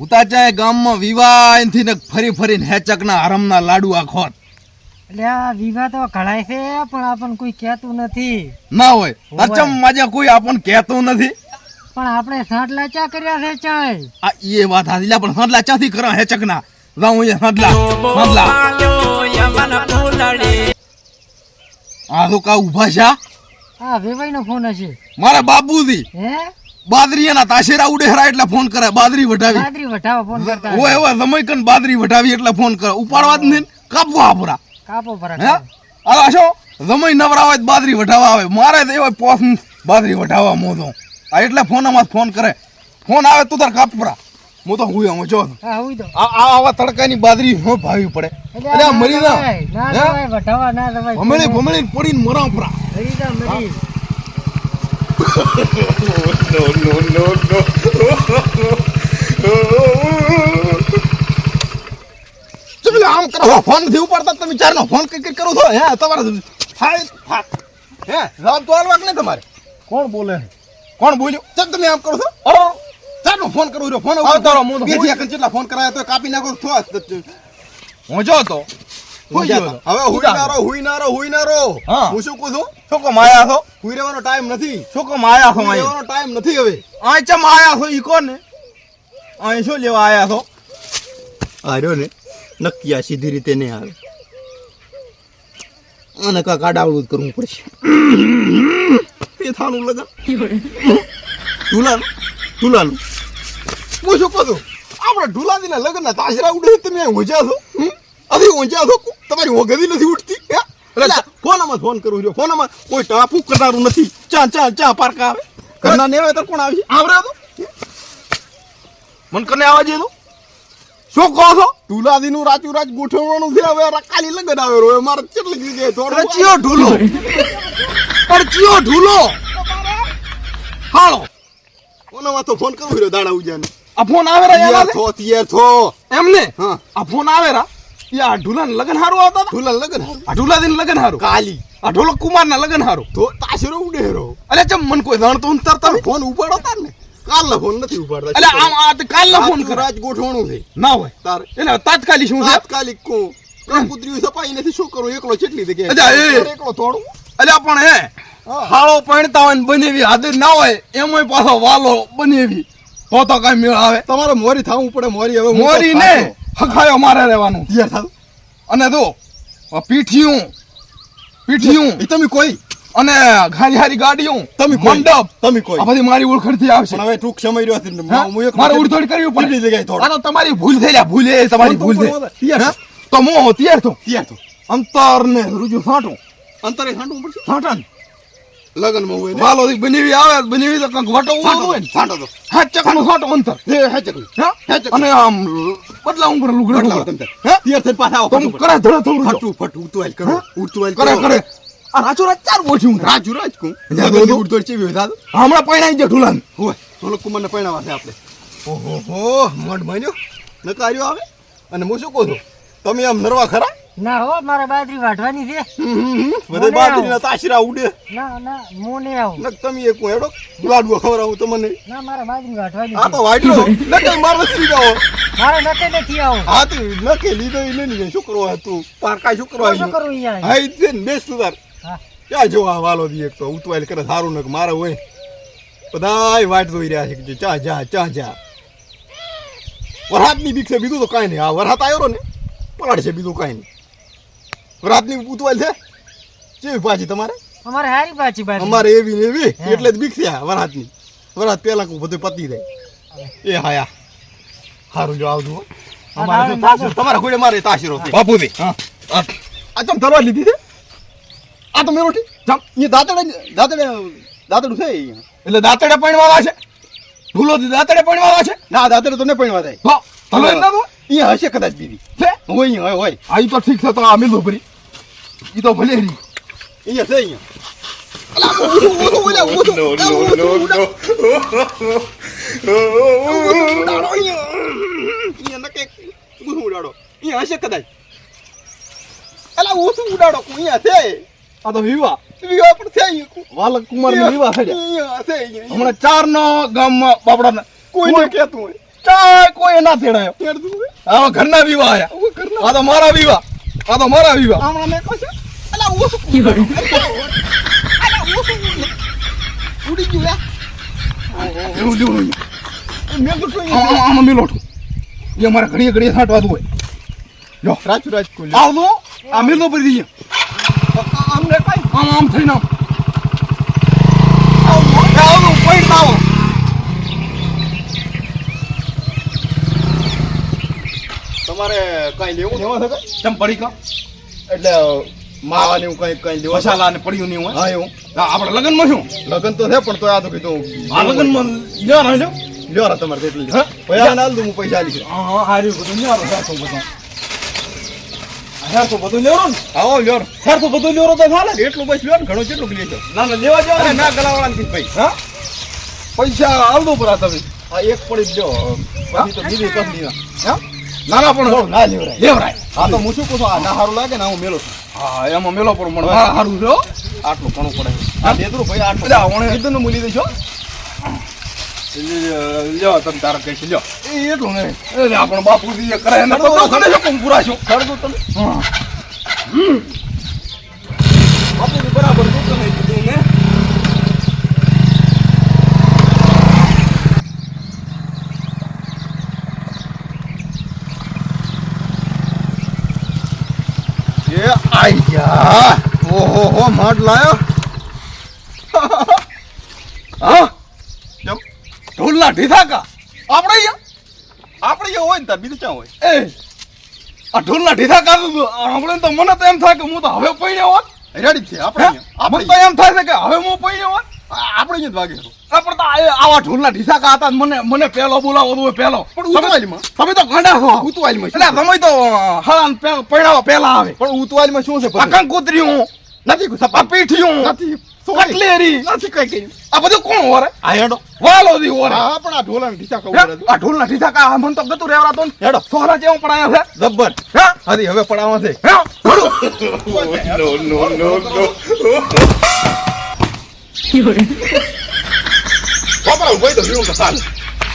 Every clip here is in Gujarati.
ઉતાચાએ ગામમાં વિવાહથી ને ફરી ફરીને હેચકના હરમના લાડુ આ ખોટ. એટલે આ વિવાહ તો ઘણાય છે પણ આપણને કોઈ કહેતું નથી. ના હોય. અચમ માજે કોઈ આપણને કહેતું નથી. પણ આપણે સાંટલા ચા કર્યા છે ચાય. આ એ વાત હાથી લ્યા પણ હાંડલા ચાથી કરા હેચકના. જાઉં અહીંયા હાંડલા હાંડલા આ તો કા ઊભા છે આ? આ નો ફોન હશે. મારા બાપુજી હે? બાદરીયાના તાશેરા ઉડેહરા એટલે ફોન કરે બાદરી વટાવી બાદરી વટાવો ફોન કરતા ઓય ઓય સમય કન બાદરી વટાવી એટલે ફોન કરે ઉપાડવા જ નહીં કાપવા આપરા કાપો પર હે? આ નવરા હોય તો બાદરી વટાવા આવે. મારે તો એવા પોસ બાદરી વટાવા મોધો આ એટલે ફોનમાં ફોન કરે. ફોન આવે તું તાર કાપરા. હું તો હુઈ આવું જો. હા હુઈ દો. આ આવા તડકાની બાદરી હો ભાવી પડે. અરે ના મરી ના હે? ના જવાય ભમણી ભમણી પડીને મરા પરા મરી. જા no. ચલો આમ કરો ફોન નથી ઉપાડતા તમે ચાર નો ફોન કઈ કરો છો હે તમારે હા. હે રામ તો હાલવાક નહીં તમારે કોણ બોલે કોણ બોલ્યું ચાલ તમે આમ કરો છો અરે ચાર નો ફોન કરું રહ્યો ફોન હા, તારો કેટલા ફોન કરાયા તો કાપી નાખો છો હું જા. તો. હવે હુઈ ના રહો હુઈ ના રહો હુઈ ના રહો હા. શું કહું છું? આયા છો? હુઈ રહેવાનો ટાઈમ નથી. શું કામ આયા છો અહીં? રહેવાનો ટાઈમ નથી હવે. અહીં ચમ આયા છો? ઈ કોને અહીં શું લેવા આયા છો? આર્યો ને નક્કી આ સીધી રીતે નહીં આવે. આને કા આડાવડું જ કરવું પડશે. તે થાનું લગન. ઢુલાનું ઢુલાનું. હું શું કહું છું? આપણે ઢુલાદીના લગ્નના તાશરા ઉડે તમે અહીં છો? હમ? અધી ઊંચા છો તમારી ઓગવી નથી ઉઠતી ફોનમાં ફોન કરું છું. ફોનમાં કોઈ ટાપુ કરનારું નથી. ચા ચા ચા પારકા આવે. ઘરના ને આવે તો કોણ આવશે આવરે તો? મન કને આવા જઈએ તો? શું કહો છો? તુલાદીનું રાચું રાચ ગોઠવવાનું છે હવે રકાલી લગન આવે હવે મારે કેટલી જગ્યાએ અરે ચિયો ઢૂલો. પણ ચિયો ઢૂલો. હાલો. કોનામાં તો ફોન કરું રહ્યો દાડા ઉજાને. આ ફોન આવે રહ્યા થો તિયાર થો એમને? હા. આ ફોન આવે રા? આ ઢુલાન લગન હારું આવતા હતા? લગન હારું. આ ઢુલાદીન લગન હારું કાલી. આ ઢોલક કુમારના લગન હારું તો તાશરો ઉડેરો. અલે ચમ મન કોઈ જાણતો હું તરતા ફોન ઉપાડો તાર ને? કાલના ફોન નથી ઉપાડતા. અલે આમ આ તો કાલનો ફોન કર. આજ ગોઠવણું છે. ના હોય. તાર. એટલે તાત્કાલિક શું છે? તાત્કાલિક કો કુતરી સપાઈ નથી શું કરું? એકલો ચેટલી જગ્યાએ અજા એ. એકલો થોડું. અલે પણ હે હાળો પણતા હોય ને બનેવી હાજર ના હોય એમાંય પાછો વાલો બનેવી. તો તો કઈ મેળ આવે. તમારે મોરી થાવું પડે મોરી હવે મોરી ને. હખાયો મારે રહેવાનું. અને તો પીઠિયું પીઠિયું. એ તમે કોઈ? અને હારી હારી ગાડીઓ તમે મંડપ. તમે કોઈ? આ બધી મારી ઓળખણથી આવશે. હવે ટૂંક સમય રહ્યો છે મારે ઉડતોડ કરવી પડે. જગ્યાએ થોડો? આ તો તમારી ભૂલ થઈ ભૂલ એ તમારી ભૂલ થઈ. યાર તો મો તૈયાર તો તૈયાર થો અંતર ને રૂજુ સાંટું અંતરે છાંટવું પડશે? સાંટન લગનમાં હોય ને? બનેવી આવે બનેવી તો કંઈક વટો હોય ને છાંટો તો હા ચકનું સાંટો અંતર. હે હે ચકલી. હા? હે ચકલી. અને આમ બદલા ઉપર લુગડા લુગડા. તમે હે? તૈયાર થઈને પાછા આવો તો કરે ધડા થોડું ફટું ફટું ઉતવાલ કરો ઉતવાલ કરે કરે. આ રાજ ચાર હું રાજુ રાજ કું. દો. હોય હમણાં પૈણાઈ જે ઢુલાન. હોય સોલક કુમારને પરણાવા છે આપણે. ઓહો મઢ માન્યો નકાર્યો આવે? અને હું શું કહું છું. તમે આમ નરવા ખરા? ના હો મારે બાજરી વાઢવાની છે. બધે બાજરી ના તાશરા ઉડે. ના ના હું નહીં આવું. નક તમે એક હેડો હેડો. ખબર આવું તમને. ના મારે બાજરી વાઢવાની આ તો વાઈટલો નકે મારો સી જાઓ મારે નકે નથી આવું. હા તો નકે લીધો ઈ લઈ લીધો શું કરવા તું પાર કાઈ છોકરો શું છોકરો ઈ અહીંયા? હા ઈ છે ને બેસ તું હા. ક્યાં જો આ વાલો દી એક તો? ઉતવાયેલ કરે સારું નક મારે હોય. બધાય વાટ જોઈ રહ્યા છે ચા જા ચા જા વરહાતની બીક છે બીજું તો કાંઈ નહીં. આ વરહાત આવ્યો ને પલાડ છે બીજું કાંઈ નહીં. વરહાતની પૂતવાલ છે? કેવી પાછી તમારે? અમારે હારી પાછી ભાઈ અમારે એવી ને એવી? એટલે જ બીક થયા વરાતની વરાત પેલા કું બધું પતી જાય એ હાયા સારું જો આવજો અમારે તાસીર- તમારા ખોડે મારે તાશીરો. બાપુજી. આ આ ચમ તરવા લીધી છે? આ તો મેરોઠી ચમ એ દાંતડે દાંતડે દાંતડું છે. એટલે દાંતડે વાળા છે? ઢુલો દાંતડે વાળા છે? ના દાંતડે તો ને પાણી થાય હા હલો એના તો? અહીંયા હશે કદાચ બીજી. છે? હોય હોય હોય. આ તો ઠીક છે તો આ મેલું ભરી ઈ તો ભલે રહી અહીંયા છે અહીંયા અલા, ઊંધું, ઊંધું, ઓલા, ઊંધું. એ, ઊંધું ઉડા- ઊંધું ઉડાડો અહીંયા. નકે ઊંધું ઉડાડો અહીંયા હશે કદાચ અલા ઊંધું ઉડાડો અહીંયા છે આ તો વિવાહ વિવાહ પણ છે અહીંયા. વાલક કુમાર વિવાહ થયા અહીંયા છે હમણાં ચાર નો ગામમાં બાપડા કોઈને કહેતું હોય ચાય કોઈ ના તેડાયો તેડ હવે. ઘરના વિવાહ આયા આ તો મારા વિવાહ આ તો મારા વિવાહ. આમણા મેં કહું છું, અલા, ઓછું કૂદ. અલા, ઓછું કૂદ. ઉડી ગયું યાર. એવું લેવું મેં તો કોઈ આમાં આમાં મેલોઠું એ મારા ઘડીએ ઘડીએ છાંટવાનું હોય. જો રાચું રાચ કોઈ લે. આ મેલો પડી ગયો. આ- આમને કાંઈ આમ આમ થઈને આમ. આવું ન થાય. આવજો પોઈન્ટ આવો તમારે કઈ લેવું લેવા છે? ચમ પડી કા? એટલે માવાની એવું કઈ કાંઈ લેવા છે? મસાલા ને પડ્યું નહીં હા એવું. આપણે લગ્નમાં શું? લગન તો છે પણ તો આ તો કીધું આ લગ્નમાં લ્યો ને લ્યો. લ્યો તમારે તેટલી પૈસા ના દઉં હું પૈસા આલી હા હા હાર્યું બધું. લ્યો હેર તો બધું. હેર તો બધું લેવો ને. આવો લ્યો હેર તો બધું લેવો તો ચાલે ને. એટલું બસ લ્યો ને ઘણું કેટલું લેજો. ના ના લેવા જાવ ના ગલાવાળા ને ભાઈ. હા? પૈસા પરા તમે. આ એક પડી જ લ્યો. પછી તો બીજી કંપની હા? ના ના પણ ના લેવરાય લેવરાય હા તો હું શું કહું આ ના સારું લાગે ને હું મેલો છું હા એમાં મેલો પણ મળે હા સારું જો આટલું ઘણું પડે આ દેદરું ભાઈ આટલું એટલે ઓણે ને મૂલી દઈશો લ્યો તમે તારા કઈ લ્યો એ એટલું નહીં એટલે આપણો બાપુજી એ કરે ને પૂરા છો ખરદું તમે હા બાપુજી બરાબર દૂધ તમે કીધું ને એ ગયા ઓહો હો માટ લાયો. હા. કેમ? ઢોલના ઢીધા કા આપણે અહીંયા? આપણે જે હોય ને ત્યાં બીજું ક્યાં હોય? એ આ ઢોલના ઢીધા કા તું આપણે તો મને તો એમ થાય કે હું તો હવે પૈણ્યો હોત. રેડી છે આપણે આપણે અહીંયા. તો એમ થાય છે કે હવે હું પૈણ્યો હોત. આપણે જ વાગે પણ તો આવા ઢોલના ઢીસા કા હતા મને મને પેલો બોલાવો તો પેલો પણ ઉતવાલીમાં તમે તો ગાંડા છો ઉતવાલીમાં એટલે તમે તો હળાન પૈણાવા પેલા આવે. પણ ઉતવાલીમાં શું છે આ કૂતરી હું. નથી કુસા સપા પીઠિયું નથી. કટલેરી. નથી કઈ કઈ આ બધું કોણ હોરે? આ હેડો. વાલો દી હોરે. હા પણ આ ઢોલના ઢીસા કા આ ઢોલના ઢીસા કા મન તો ગતું રેવડાતો ને. હેડો. સોરા જેવું આયા છે. જબ્બર. હે? હરી હવે પડાવવા છે. હે વળું. બાપરા ઊભો તો ભીડું તો ચાલે.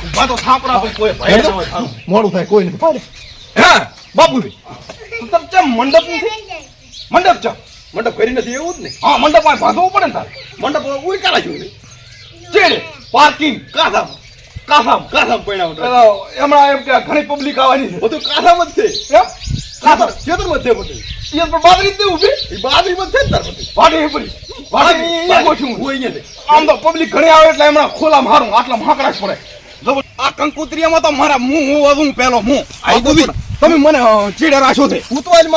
ઊભા તો થાપડા પણ કોઈ ભય ન હોય થારું. મોડું થાય કોઈ નથી પાડે હે બાપુજી તું ચમ મંડપ નથી મંડપ ચમ મંડપ કરી નથી એવું જ ને હા મંડપમાં બાંધવું પડે ને તારે. મંડપ ઉઈ કાઢા છું ચેડે પાર્કિંગ કાસામાં કાસામ કાસામ અ, હમણાં એમ? કે ઘણી પબ્લિક આવવાની છે. બધું કાથામ જ છે એમ કાથામ ખેતરમાં છે બધું એ પણ બાદરી જ નહીં ઊભી એ બાજરીમાં જ છે ને તાર બધું વાડી પડી હું. આમ તો પબ્લિક ઘણી આવે એટલે એમણે ખોલા મારું આટલા હાકડાશ પડે. આ કંકુતરીયામાં તો મારા મું હું હું પેલો હું તમે મને ચીડે રાશો છે.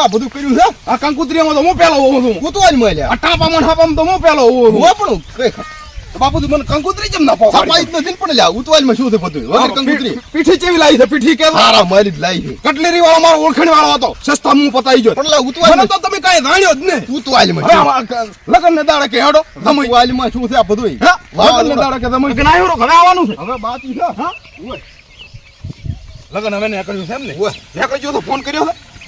આ બધું કર્યું છે? આ કંકુતરીયામાં તો હું પેલો હોઉં છું. લ્યા. આ ટાપામાં હાપામાં તો હું પેલો હોઉં છું. હું પણ ખા- બાપુજી મને કંકુતરી કેમ ના સફાઈ પાડી નથી પણ લ્યા ઉતવાલીમાં શું છે બધું? વગર કંકુતરી. પીઠી ચેવી લાવી છે? પીઠી કે સારા મારી જ લાવી કટલેરી વાળો મારો ઓળખણી વાળો હતો. સસ્તા મું પતાઈ ગયો. પણ લા મને તો તમે કાંઈ જાણ્યો જ ને ઉતવાલીમાં લગ્ન ને દાડે કે હેડો તમે ઉતવાલીમાં શું છે આ બધું હા? ને દાડે કે તમે કે ઘરે આવવાનું છે. હવે છે. હા? લગ્ન હવે ને કર્યું છે એમ ને? ઓય. તો ફોન કર્યો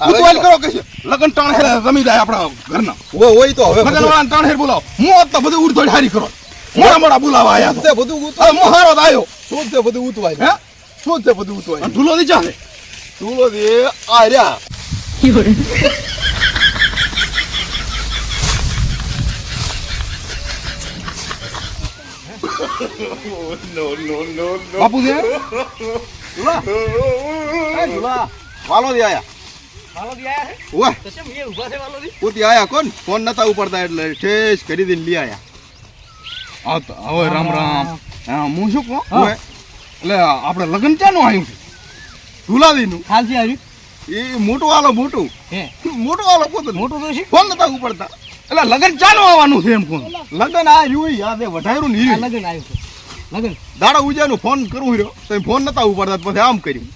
ઉતવાલ તો- કરો કે લગ્ન ત્રણ હેર જમી જાય આપણા ઘરના. હોય હોય તો હવે લગ્ન વાળા ટાણ હેર બોલાવો. હું તો બધું ઉડધોડ હારી કરો. મોડા મોડા બોલાવા આયા તે બધું હવે ઉતવાલી હું હારો આવ્યો શું તે બધું ઉતવાલી હે? શું તે બધું ઉતવાલી અને ઢૂલો દીચા છે તુલો દે આર્યા. વાલો દે આયા. ઉતી આયા કોણ? ફોન નતા ઉપડતા એટલે ઠેસ કરી દઈને લઈ આયા. હવે રામ રામ. હું શું કહું? એટલે આપણે લગ્ન ક્યાંનું આવ્યું છે? હાલથી આવ્યું એ મોટું વાલો મોટું. હે. મોટું વાલો પોતું. મોટું તો ફોન નતા ઉપડતા. એટલે લગ્ન ચાલુ આવવાનું છે એમ કોણ લગ્ન આ રહ્યું યાદ વધાર્યું ને લગ્ન આવ્યું છે. લગ્ન. દાડા ઉજાનું ફોન કરું રહ્યો તો ફોન નતા ઉપડતા પછી આમ કર્યું.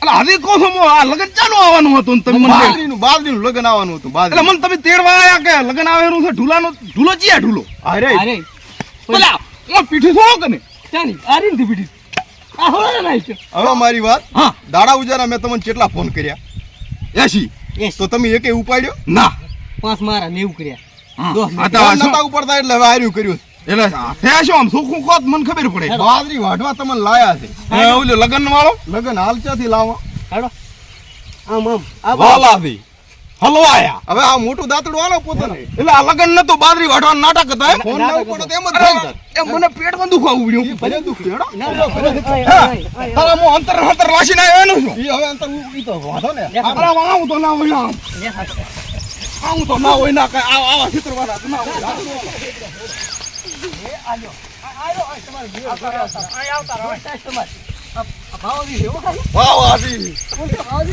એટલે હજી કહો છો આ લગ્ન ચાલુ આવવાનું હતું તમે મને? બાજરીનું બાજરીનું લગન આવવાનું હતું એટલે મને તમે તેડવા આયા કે લગ્ન આવેલું છે? ઢુલાનો ઢુલો ચિયા ઢૂલો? અરે. અરે. પેલા હું પીઠી થો કે ને ચાની આ રીત આ હોળા નાઈ છે હવે મારી વાત. હા. દાડા ઉજારા મેં તમને કેટલા ફોન કર્યા? એસી. તો તમે એકે ઉપાડ્યો? ના. પાંચ મારા નેવું કર્યા. હા. દોઢ આ તો ફોન આ શું? નતા ઉપડતા એટલે હવે હાર્યું કર્યું. એટલે થયા આમ સુખું કોત મને ખબર પડે. બાજરી વાઢવા તમને લાયા છે. ઓલો લગન વાળો લગન હાલ ક્યાંથી લાવો આમ આમ. આ વાલાથી હલવાયા હવે આ મોટું દાંતડું આલો પોતાને એટલે આ લગન નતું બાદરી વાટવાનું નાટક હતા એમ? ફોન ના ઉપડો એમ જ થાય ને. એમ મને પેટમાં દુખવા પડ્યું ભલે દુખ હા. તારા મોં અંતર અંતર લાશીને આવ્યો એનું છું ઈ હવે અંતર ઈ તો વાંધો ને અરે આવું તો ના હોય આમ આવું તો ના હોય ના કઈ આવા આવા આવતા રહો ના હોય વાવાથી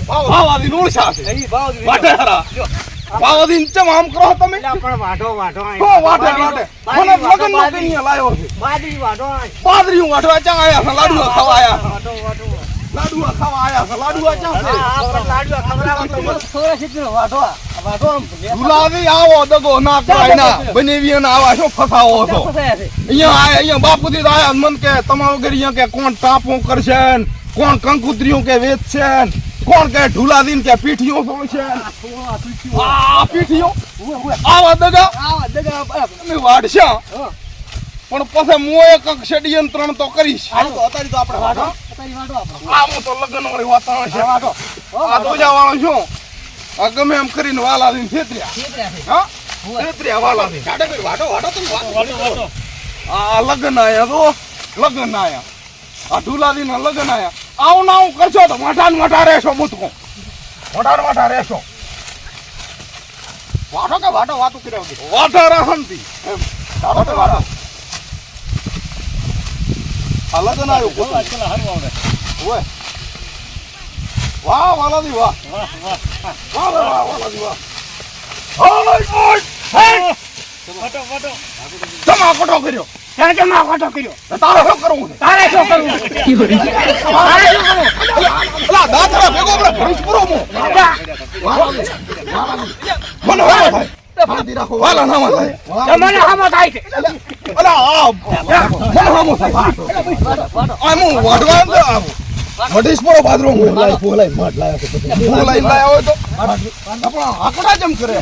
વાવાથી નોળશા છે વાટે હરા. વાવાથી ચમ આમ કરો તમે? વાઢો વાઢો મને લગન નો કઈ લાયો છે. બાદરી વાઢો હું વાટવા ચા આયા છે? લાડુઆ ખાવા આયા છે. વાઢો વાઢો લાડુઆ ખાવા આયા છે લાડુઆ ચા છે ગુલાબી આવો દગો ના કરાય ના. બનેવી ને આવા શું ફસાવો છો. અહીંયા આયા અહીંયા બાપુજી આયા મન કે તમારા વગર અહીંયા કે કોણ ટાપો કરશે ને, કોણ કંકુત્રીઓ કે વેચશે ને, કોણ કે ઢુલાદીન કે પીઠીઓ સોળશે આ પીઠીઓ? આવા દગા? તમે વાડશા પણ પછી મોએ કંક ષડયંત્રણ તો કરીશ. તો અત્યારે તો આપણે વાઢો. આ તો લગ્ન વાળી વાતાવરણ છે આ વાળો શું? આ ગમે એમ કરીને વાલા દઈને છેતર્યા હા? છેતર્યા વાલા દઈને જાડે ભાઈ વાઢો વાઢો તમે આ લગ્ન આયા તો લગ્ન આયા. આ ઢુલાદી ના લગ્ન આયા. આવું ના આવું કરશો તો માઠા ને માઠા રહેશો મુતકો. માઠા ને માઠા રહેશો. વાઢો કે વાટો વાતું કર્યા વાટા વાઠા રહંતી એમ. ચાલો તો વાઠો આ લગ્ન આવ્યું પોતાનું. ઓય. વાહ વાલાદી વાહ. વાહ વાહ. વાહ વાલાદી વાહ ઓય ગોડ હે? જમા કોટો કર્યો? તારે શું કરવું છે? તારે શું કરવું છે? તારે શું કરવું અલા દાતરા ભેગો આપણે ભરૂચ પૂરો મો. મને હાલો થાય. શાંતિ રાખો વાલા નામાં થાય. મને હામો થાય આ આવું વઢીશ બાદરો ફોલાઈ ફોલાઈ મઠ લાયા તો લઈને લાયા તો. આપણા આકડા જેમ કરે.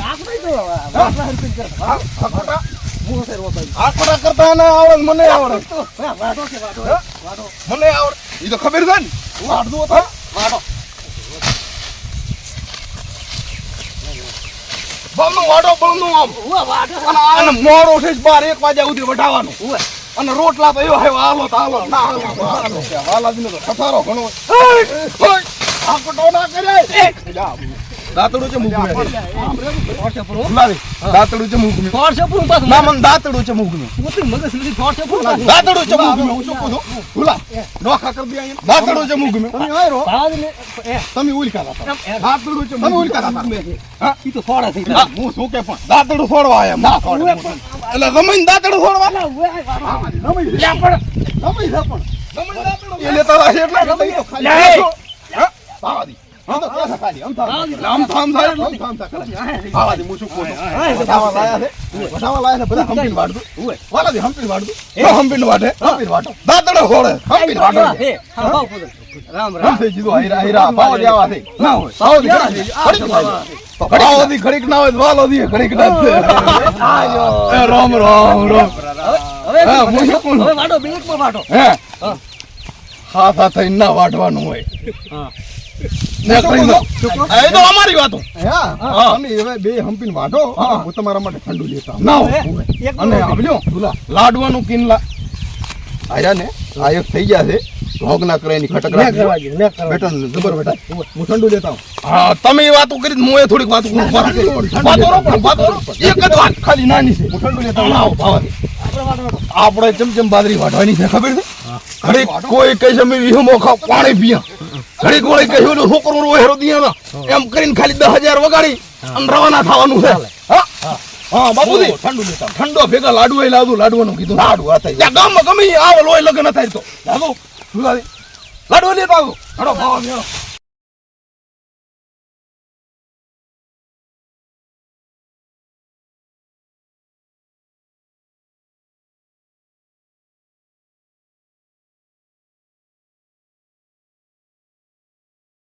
આકડા કરતા ના આવડે મને આવડે. હા? મને આવડે. ઈ તો ખબર છે ને? વાઢવું હતો વાઢો બળનું વાડો બળનું આમ. અને મોર મોડો છે બાર એક વાગ્યા સુધી વઢાવવાનું અને રોટલા તો એવો હે હાલો તો હાલો ના હાલો. હાલો. હાલાજીનો તો ઠઠારો ઘણો હોય. હોય. આ કટો ના કરે દાંતડું છે મૂકમે દાંતડું છે મૂકમે ના મને દાંતડું છે મૂકમે દાંતડું છે મૂકમે હું શું કહું છું ગુલા નોખા કરી દે દાંતડું છે મૂકમે તમે આયરો તમે ઉલકા હતા. દાંતડું છે તમે મૂકમે ઉલકા હતા. હા? હા, હું શું કે પણ. દાંતડું છોડવા આયા ના છોડે એટલે રમીને દાંતડું છોડવા નમી જા. પણ. નમી જા પણ. હતા છે એટલે તો છે થામ એટલે દી, હું? શું થઈ થઈ. થઈ. ઘડીક ના હોય વાલો દી ઘડીક રામ રામ રામ હા, હું થઈને ના વાટવાનું હોય અમારી વાતો. હા, હા. તમે હવે બે હંપીને વાઢો. હું. તમારા માટે ઠંડુ લેતા અને આવજો. લાડવાનું કિનલા આયા ને આ થઈ ગયા છે. ભોગ ના કરે એની ખટક બેટા જબર બેટા. હું ઠંડુ લેતા હા તમે એ વાતો કરી હું એ થોડીક વાતો કરું. વાતો. એક જ ખાલી નાની છે. હું ઠંડુ લેતા આવું. આપણે ચમચમ બાદરી વાટવાની છે ખબર છે? ઘડીક કોઈ છે અમે વિહમો ખાવ પાણી પીયા ઘડીક વળી કહે ઓલો છોકરો રોહેરો દિયા એમ કરીને ખાલી દસ હજાર વગાડી અને રવાના થવાનું છે. હા? હા. બાપુજી. ઠંડુ લેતા ઠંડો ભેગા લાડુ એ લાદુ લાડવાનું કીધું લાડુ આ થઈ ત્યાં ગામમાં ગમે આવો લોહી લગ્ન થાય તો. લાગો લાડુ લે બાબુ હડો ભાવ મેળો